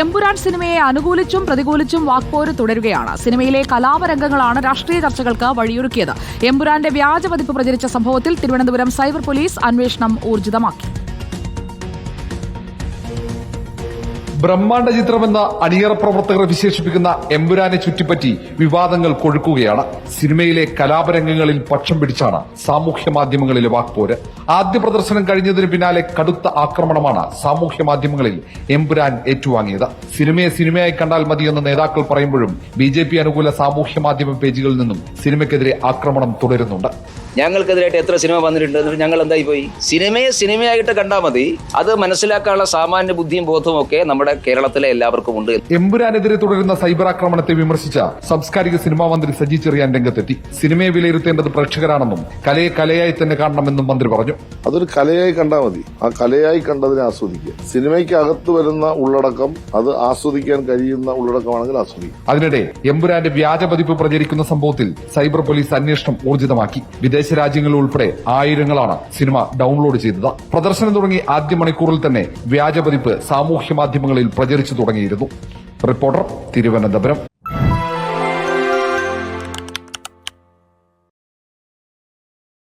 എമ്പുരാൻ സിനിമയെ അനുകൂലിച്ചും പ്രതികൂലിച്ചും വാക്പോര് തുടരുകയാണ്. സിനിമയിലെ കലാപരംഗങ്ങളാണ് രാഷ്ട്രീയ ചർച്ചകൾക്ക് വഴിയൊരുക്കിയത്. എംപുരാന്റെ വ്യാജ പതിപ്പ് പ്രചരിച്ച സംഭവത്തിൽ തിരുവനന്തപുരം സൈബർ പോലീസ് അന്വേഷണം ഊർജിതമാക്കി. ബ്രഹ്മാണ്ഡ ചിത്രമെന്ന അണിയറ പ്രവർത്തകർ വിശേഷിപ്പിക്കുന്ന എമ്പുരാനെ ചുറ്റിപ്പറ്റി വിവാദങ്ങൾ കൊഴുക്കുകയാണ്. സിനിമയിലെ കലാപരംഗങ്ങളിൽ പക്ഷം പിടിച്ചാണ് സാമൂഹ്യ മാധ്യമങ്ങളിലെ വാക്പോര്. ആദ്യ പ്രദർശനം കഴിഞ്ഞതിന് പിന്നാലെ കടുത്ത ആക്രമണമാണ് സാമൂഹ്യ മാധ്യമങ്ങളിൽ എമ്പുരാൻ ഏറ്റുവാങ്ങിയത്. സിനിമയെ സിനിമയായി കണ്ടാൽ മതിയെന്ന് നേതാക്കൾ പറയുമ്പോഴും ബി ജെ പി അനുകൂല സാമൂഹ്യ മാധ്യമ പേജുകളിൽ നിന്നും സിനിമയ്ക്കെതിരെ ആക്രമണം തുടരുന്നുണ്ട്. ഞങ്ങൾക്കെതിരായിട്ട് എത്ര സിനിമ വന്നിട്ടുണ്ട് ഞങ്ങൾ എന്തായി പോയി? സിനിമയെ സിനിമയായിട്ട് കണ്ടാൽ മതി. അത് മനസ്സിലാക്കാനുള്ള സാമാന്യ ബുദ്ധിയും ബോധവും ഒക്കെ നമ്മുടെ കേരളത്തിലെ എല്ലാവർക്കും ഉണ്ട് എമ്പുരാനെതിരെ തുടരുന്ന സൈബർ ആക്രമണത്തെ വിമർശിച്ച സാംസ്കാരിക സിനിമാ മന്ത്രി സജി ചെറിയാൻ രംഗത്തെത്തി. സിനിമയെ വിലയിരുത്തേണ്ടത് പ്രേക്ഷകരാണെന്നും കലയെ കലയായി തന്നെ കാണണമെന്നും മന്ത്രി പറഞ്ഞു. അതൊരു കലയായി കണ്ടാൽ മതി. ആ കലയായി കണ്ടതിനെ ആസ്വദിക്കുക. സിനിമയ്ക്ക് അകത്ത് വരുന്ന ഉള്ളടക്കം അത് ആസ്വദിക്കാൻ കഴിയുന്ന ഉള്ളടക്കമാണെങ്കിൽ ആസ്വദിക്കും അതിനിടെ എമ്പുരാന്റെ വ്യാജ പതിപ്പ് പ്രചരിക്കുന്ന സംഭവത്തിൽ സൈബർ പോലീസ് അന്വേഷണം ഊർജിതമാക്കി. വിദേശ രാജ്യങ്ങളിൽ ഉൾപ്പെടെ ആയിരങ്ങളാണ് സിനിമ ഡൌൺലോഡ് ചെയ്തത്. പ്രദർശനം തുടങ്ങി ആദ്യ മണിക്കൂറിൽ തന്നെ വ്യാജ പതിപ്പ് സാമൂഹ്യ മാധ്യമങ്ങളിൽ പ്രചരിച്ചു തുടങ്ങിയിരുന്നു. റിപ്പോർട്ടർ തിരുവനന്തപുരം.